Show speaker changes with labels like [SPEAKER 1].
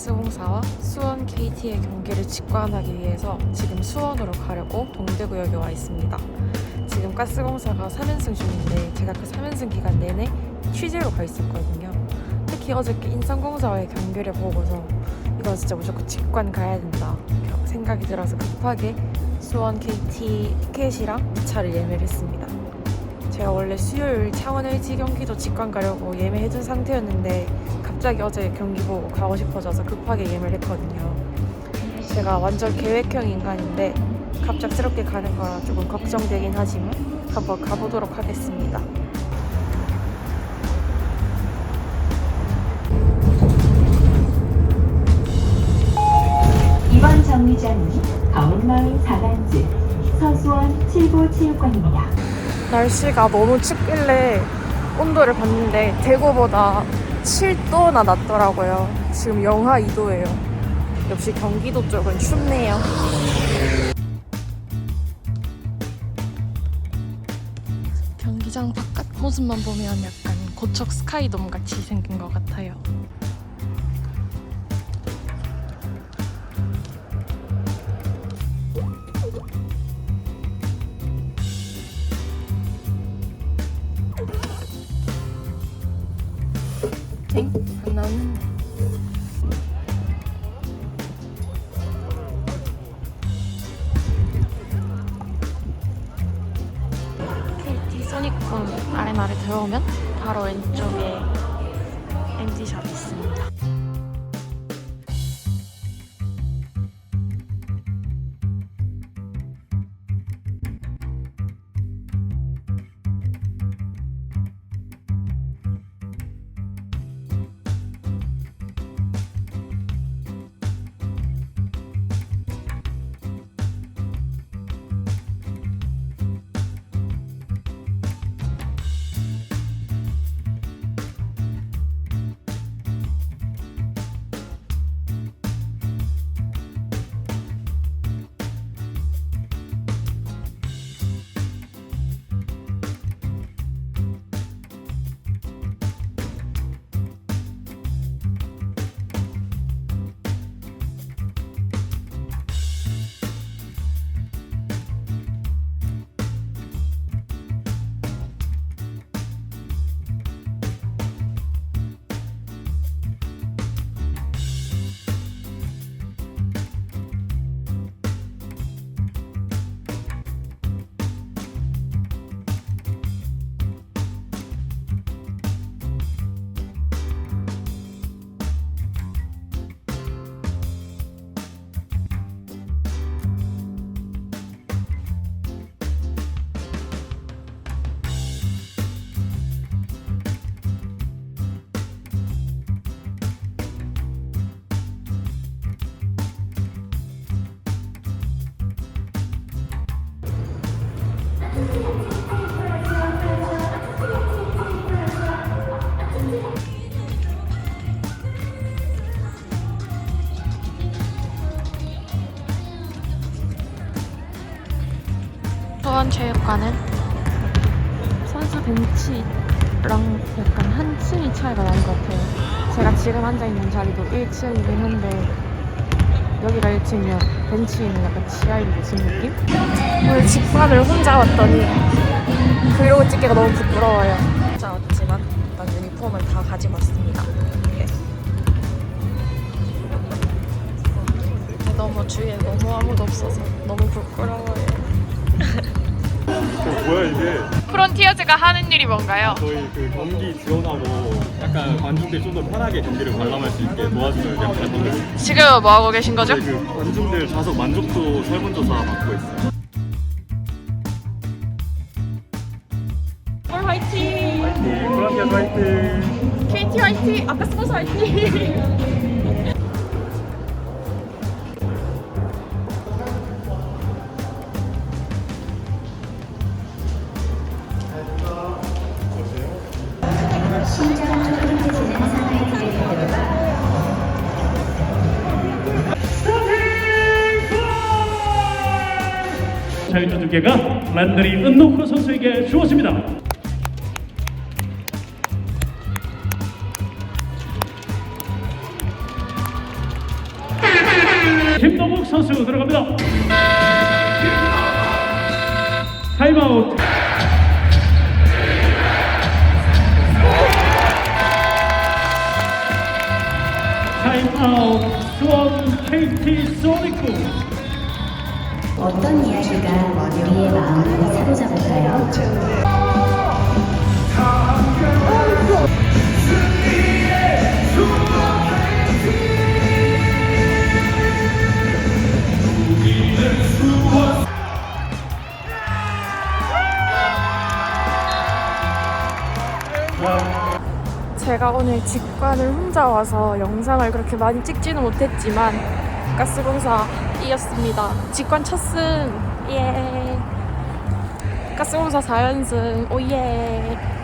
[SPEAKER 1] 대구 한국가스공사와 수원 KT의 경기를 직관하기 위해서 지금 수원으로 가려고 동대구역에 와 있습니다. 지금 가스공사가 3연승 중인데 제가 그 3연승 기간 내내 취재로 가 있었거든요. 특히 어저께 인삼공사와의 경기를 보고서 이건 진짜 무조건 직관 가야 된다 생각이 들어서 급하게 수원 KT 티켓이랑 차를 예매를 했습니다. 제가 원래 수요일 창원 LG 경기도 직관 가려고 예매해둔 상태였는데 갑자기 어제 경기 보고 가고 싶어져서 급하게 예매를 했거든요. 제가 완전 계획형 인간인데 갑작스럽게 가는 거라 조금 걱정되긴 하지만 한번 가보도록 하겠습니다.
[SPEAKER 2] 이번 정류장은 가온마을 4단지 서수원 7부 체육관입니다.
[SPEAKER 1] 날씨가 너무 춥길래 온도를 봤는데 대구보다 7도나 낮더라고요. 지금 영하 2도예요. 역시 경기도 쪽은 춥네요. 경기장 바깥 모습만 보면 약간 고척 스카이돔 같이 생긴 것 같아요. 아레나를 들어오면 바로 왼쪽에 MD샵이 있습니다. 수원체육관은 선수 벤치랑 약간 한 층이 차이가 나는 것 같아요. 제가 지금 앉아 있는 자리도 1층이긴 한데 여기가 1층이면 벤치는 약간 지하에 무슨 느낌? 오늘 직관을 혼자 왔더니 브이로그 찍기가 너무 부끄러워요. 혼자 왔지만 일단 유니폼을 다 가지고 왔습니다. 이렇게. 너무 주위에 너무 아무도 없어서 너무 부끄러워요.
[SPEAKER 3] 그 뭐야 이게
[SPEAKER 1] 프론티어즈가 하는 일이 뭔가요?
[SPEAKER 3] 저희 그 경기 지원하고 약간 관중들 좀더 편하게 경기를 관람할 수 있게 도와주는 약간 건데
[SPEAKER 1] 지금 뭐 하고 계신 거죠?
[SPEAKER 3] 저희 그 관중들 좌석 만족도 설문조사 받고 있어요.
[SPEAKER 1] 올 화이팅!
[SPEAKER 3] 네, 그럼요 화이팅!
[SPEAKER 1] KT 화이팅! 아까 스포츠 화이팅!
[SPEAKER 4] 자유투 두 개가 란드리 은노크로 선수에게 주어집니다. 김동욱 선수 들어갑니다. 타임아웃.
[SPEAKER 2] 어떤 이야기가 우리의 마음을 사로잡을까요?
[SPEAKER 1] 제가 오늘 직관을 혼자 와서 영상을 그렇게 많이 찍지는 못했지만 가스공사 이겼습니다. 직관 첫승 예. 가스공사 4연승 오예.